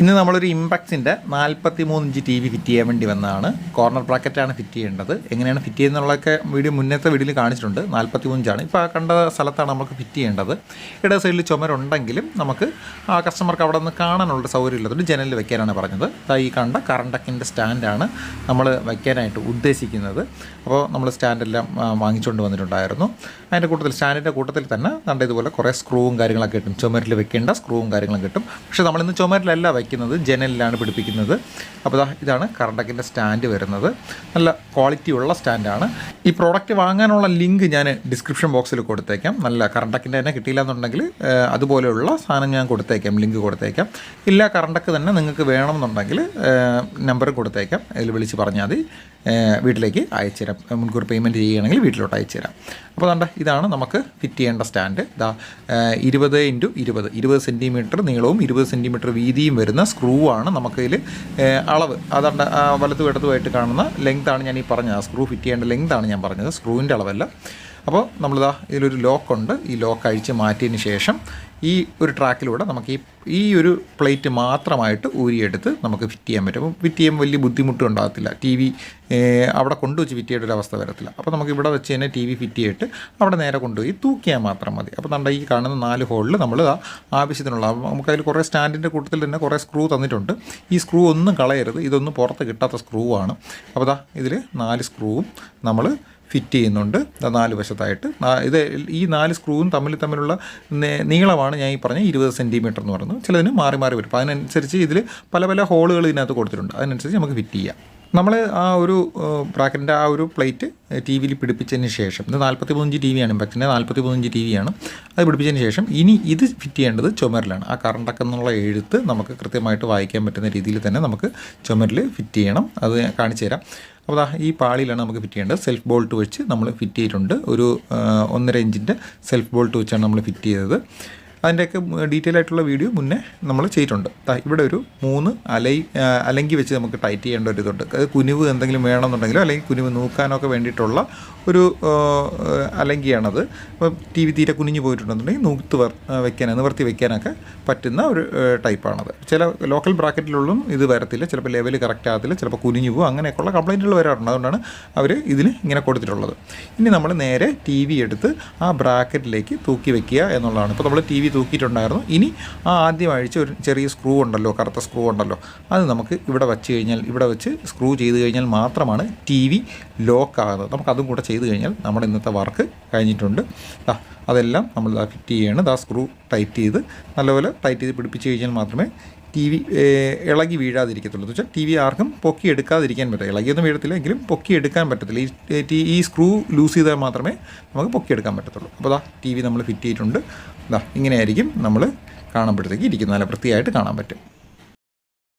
ഇന്ന് നമ്മളൊരു ഇമ്പാക്സിന്റെ നാൽപ്പത്തി മൂന്ന് ഇഞ്ച് ടി വി ഫിറ്റ് ചെയ്യാൻ വേണ്ടി വന്നതാണ്. കോർണർ ബ്രാക്കറ്റാണ് ഫിറ്റ് ചെയ്യേണ്ടത്. എങ്ങനെയാണ് ഫിറ്റ് ചെയ്യുന്നതൊക്കെ വീഡിയോ മുന്നത്തെ വീഡിയോയിൽ കാണിച്ചിട്ടുണ്ട്. നാൽപ്പത്തി മൂഞ്ചാണ് ഇപ്പോൾ ആ കണ്ട സ്ഥലത്താണ് നമുക്ക് ഫിറ്റ് ചെയ്യേണ്ടത്. ഇട സൈഡിൽ ചുമരുണ്ടെങ്കിലും നമുക്ക് ആ കസ്റ്റമർക്ക് അവിടെ നിന്ന് കാണാനുള്ള സൗകര്യം ഇല്ലാത്തൊരു ജനലിൽ വെക്കാനാണ് പറഞ്ഞത്. ദാ ഈ കണ്ട കറണ്ടക്കിന്റെ സ്റ്റാൻഡാണ് നമ്മൾ വയ്ക്കാനായിട്ട് ഉദ്ദേശിക്കുന്നത്. അപ്പോൾ നമ്മൾ സ്റ്റാൻഡെല്ലാം വാങ്ങിച്ചുകൊണ്ട് വന്നിട്ടുണ്ടായിരുന്നു. അതിന്റെ കൂട്ടത്തിൽ സ്റ്റാൻഡിന്റെ കൂട്ടത്തിൽ തന്നെ കണ്ട ഇതുപോലെ കുറേ സ്ക്രൂവും കാര്യങ്ങളൊക്കെ കിട്ടും. ചുമരിൽ വെക്കേണ്ട സ്ക്രൂവും കാര്യങ്ങളും കിട്ടും. പക്ഷേ നമ്മളിന്ന് ചുമരിലല്ല വയ്ക്കുന്നത് ജനലിലാണ് പിടിപ്പിക്കുന്നത്. അപ്പോൾ ഇതാ ഇതാണ് കറണ്ടക്കിന്റെ സ്റ്റാൻഡ് വരുന്നത്. നല്ല ക്വാളിറ്റി ഉള്ള സ്റ്റാൻഡാണ് ഈ പ്രോഡക്റ്റ് വാങ്ങാനുള്ള ലിങ്ക് ഞാൻ ഡിസ്ക്രിപ്ഷൻ ബോക്സിൽ കൊടുത്തേക്കാം. നല്ല കറണ്ടക്കിന്റെ തന്നെ കിട്ടിയില്ല എന്നുണ്ടെങ്കിൽ അതുപോലെയുള്ള സാധനം ഞാൻ കൊടുത്തേക്കാം ലിങ്ക് കൊടുത്തേക്കാം. ഇല്ല കറണ്ടക്ക് തന്നെ നിങ്ങൾക്ക് വേണമെന്നുണ്ടെങ്കിൽ നമ്പർ കൊടുത്തേക്കാം. അതിൽ വിളിച്ച് പറഞ്ഞാൽ മതി. വീട്ടിലേക്ക് അയച്ചു തരാം മുൻകൂർ പേയ്മെന്റ് ചെയ്യുകയാണെങ്കിൽ വീട്ടിലോട്ട് അയച്ചു തരാം അപ്പോൾ കണ്ട ഇതാണ് നമുക്ക് ഫിറ്റ് ചെയ്യേണ്ട സ്റ്റാൻഡ് ഇതാ ഇരുപത് ഇന്റു ഇരുപത്. ഇരുപത് സെന്റിമീറ്റർ നീളവും ഇരുപത് സെന്റിമീറ്റർ വീതിയും വരുന്ന സ്ക്രൂ ആണ് നമുക്കതിൽ അളവ്. അതണ്ട വലത്തും ഇടത്തുമായിട്ട് കാണുന്ന ലെങ്ത് ആണ് ഞാൻ ഈ പറഞ്ഞത് സ്ക്രൂ ഫിറ്റ് ചെയ്യേണ്ട ലെങ്ത് ആണ് ഞാൻ പറഞ്ഞത്. സ്ക്രൂവിന്റെ അളവല്ല. അപ്പോൾ നമ്മളിതാ ഇതിലൊരു ലോക്കുണ്ട് ഈ ലോക്ക് അഴിച്ച് മാറ്റിയതിന് ശേഷം ഈ ഒരു ട്രാക്കിലൂടെ നമുക്ക് ഈ ഈ ഒരു പ്ലേറ്റ് മാത്രമായിട്ട് ഊരിയെടുത്ത് നമുക്ക് ഫിറ്റ് ചെയ്യാൻ പറ്റും. ഫിറ്റ് ചെയ്യാൻ വലിയ ബുദ്ധിമുട്ടും ഉണ്ടാകത്തില്ല. ടി വി അവിടെ കൊണ്ടുവച്ച് ഫിറ്റ് ചെയ്യേണ്ട ഒരു അവസ്ഥ വരത്തില്ല. അപ്പോൾ നമുക്ക് ഇവിടെ വെച്ച് തന്നെ ടി വി ഫിറ്റ് ചെയ്തിട്ട് അവിടെ നേരെ കൊണ്ടുപോയി തൂക്കിയാൽ മാത്രം മതി. അപ്പോൾ നമ്മുടെ ഈ കാണുന്ന നാല് ഹോളിൽ നമ്മൾ ആവശ്യത്തിനുള്ള നമുക്കതിൽ കുറേ സ്റ്റാൻഡിന്റെ കൂട്ടത്തിൽ തന്നെ കുറേ സ്ക്രൂ തന്നിട്ടുണ്ട്. ഈ സ്ക്രൂ ഒന്നും കളയരുത്. ഇതൊന്നും പുറത്ത് കിട്ടാത്ത സ്ക്രൂ ആണ്. അപ്പോൾ ഇതാ ഇതിൽ നാല് സ്ക്രൂവും നമ്മൾ ഫിറ്റ് ചെയ്യുന്നുണ്ട്. നാല് വശത്തായിട്ട്. ഇത് ഈ നാല് സ്ക്രൂവും തമ്മിൽ തമ്മിലുള്ള നീളമാണ് ഞാൻ ഈ പറഞ്ഞ ഇരുപത് സെന്റിമീറ്റർ എന്ന് പറയുന്നത്. ചിലതിന് മാറി മാറി വരും. അപ്പോൾ അതിനനുസരിച്ച് ഇതിൽ പല പല ഹോളുകൾ ഇതിനകത്ത് കൊടുത്തിട്ടുണ്ട്. അതിനനുസരിച്ച് നമുക്ക് ഫിറ്റ് ചെയ്യാം. നമ്മൾ ആ ഒരു ബ്രാക്കറ്റിന്റെ ആ ഒരു പ്ലേറ്റ് ടി വിയിൽ പിടിപ്പിച്ചതിന് ശേഷം ഇത് നാൽപ്പത്തി മൂന്നിഞ്ച് ടി വിയാണ് ഇമ്പാക്റ്റിന്റെ നാൽപ്പത്തി മൂന്നിഞ്ച് ടി വിയാണ് അത് പിടിപ്പിച്ചതിന് ശേഷം ഇനി ഇത് ഫിറ്റ് ചെയ്യേണ്ടത് ചുമരിലാണ്. ആ കറണ്ടൊക്കെ എന്നുള്ള എഴുത്ത് നമുക്ക് കൃത്യമായിട്ട് വായിക്കാൻ പറ്റുന്ന രീതിയിൽ തന്നെ നമുക്ക് ചുമരിൽ ഫിറ്റ് ചെയ്യണം. അത് കാണിച്ചു തരാം. അപ്പോൾ ദാ ഈ പാളിയിലാണ് നമുക്ക് ഫിറ്റ് ചെയ്യേണ്ടത്. സെൽഫ് ബോൾട്ട് വെച്ച് നമ്മൾ ഫിറ്റ് ചെയ്തിട്ടുണ്ട്. ഒരു ഒന്നര ഇഞ്ചിന്റെ സെൽഫ് ബോൾട്ട് വെച്ചാണ് നമ്മൾ ഫിറ്റ് ചെയ്തത്. അതിന്റെയൊക്കെ ഡീറ്റെയിൽ ആയിട്ടുള്ള വീഡിയോ മുന്നേ നമ്മൾ ചെയ്തിട്ടുണ്ട്. ഇവിടെ ഒരു മൂന്ന് അലൈ അലങ്കി വെച്ച് നമുക്ക് ടൈറ്റ് ചെയ്യേണ്ട ഒരു ഇതുണ്ട്. അത് കുനിവ് എന്തെങ്കിലും വേണമെന്നുണ്ടെങ്കിലോ അല്ലെങ്കിൽ കുനിവ് നോക്കാനൊക്കെ വേണ്ടിയിട്ടുള്ള ഒരു അലങ്കിയാണത്. അപ്പോൾ ടി വി തീരെ കുനിഞ്ഞു പോയിട്ടുണ്ടെന്നുണ്ടെങ്കിൽ നൂത്ത് വർ വെക്കാൻ നിവർത്തി വെക്കാനൊക്കെ പറ്റുന്ന ഒരു ടൈപ്പാണത്. ചില ലോക്കൽ ബ്രാക്കറ്റിലുള്ളതും ഇത് വരത്തില്ല. ചിലപ്പോൾ ലെവൽ കറക്റ്റ് ആകത്തില്ല. ചിലപ്പോൾ കുനിഞ്ഞു പോകും. അങ്ങനെയൊക്കെയുള്ള കംപ്ലൈന്റുകൾ വരാറുണ്ട്. അതുകൊണ്ടാണ് അവർ ഇതിന് ഇങ്ങനെ കൊടുത്തിട്ടുള്ളത്. ഇനി നമ്മൾ നേരെ ടി വി എടുത്ത് ആ ബ്രാക്കറ്റിലേക്ക് തൂക്കി വെക്കുക എന്നുള്ളതാണ്. ഇപ്പോൾ നമ്മൾ ടി വി തൂക്കിയിട്ടുണ്ടായിരുന്നു. ഇനി ആ ആദ്യം അഴിച്ച് ഒരു ചെറിയ സ്ക്രൂ ഉണ്ടല്ലോ കറുത്ത സ്ക്രൂ ഉണ്ടല്ലോ അത് നമുക്ക് ഇവിടെ വെച്ച് കഴിഞ്ഞാൽ ഇവിടെ വെച്ച് സ്ക്രൂ ചെയ്ത് കഴിഞ്ഞാൽ മാത്രമാണ് ടി വി ലോക്ക് ആകുന്നത് നമുക്ക് അതും കൂടെ ചെയ്ത് കഴിഞ്ഞാൽ നമ്മുടെ ഇന്നത്തെ വർക്ക് കഴിഞ്ഞിട്ടുണ്ട്. ആ അതെല്ലാം നമ്മൾ ഫിറ്റ് ചെയ്യാണ്. ആ സ്ക്രൂ ടൈറ്റ് ചെയ്ത് നല്ലപോലെ ടൈറ്റ് ചെയ്ത് പിടിപ്പിച്ച് കഴിഞ്ഞാൽ മാത്രമേ ടി വി ഇളകി വീഴാതിരിക്കത്തുള്ളൂ. എന്ന് വെച്ചാൽ ടി വി ആർക്കും പൊക്കി എടുക്കാതിരിക്കാൻ പറ്റില്ല. ഇളകിയൊന്നും വീഴത്തില്ല എങ്കിലും പൊക്കി എടുക്കാൻ പറ്റത്തില്ല. ഈ ടി- ഈ സ്ക്രൂ ലൂസ് ചെയ്താൽ മാത്രമേ നമുക്ക് പൊക്കി എടുക്കാൻ പറ്റത്തുള്ളൂ. അപ്പോൾ അതാ ടി വി നമ്മൾ ഫിറ്റ് ചെയ്തിട്ടുണ്ട്. ദാ ഇങ്ങനെയായിരിക്കും നമ്മൾ കാണുമ്പോഴത്തേക്ക് ഇരിക്കുന്നത്. നല്ല വൃത്തിയായിട്ട് കാണാൻ പറ്റും.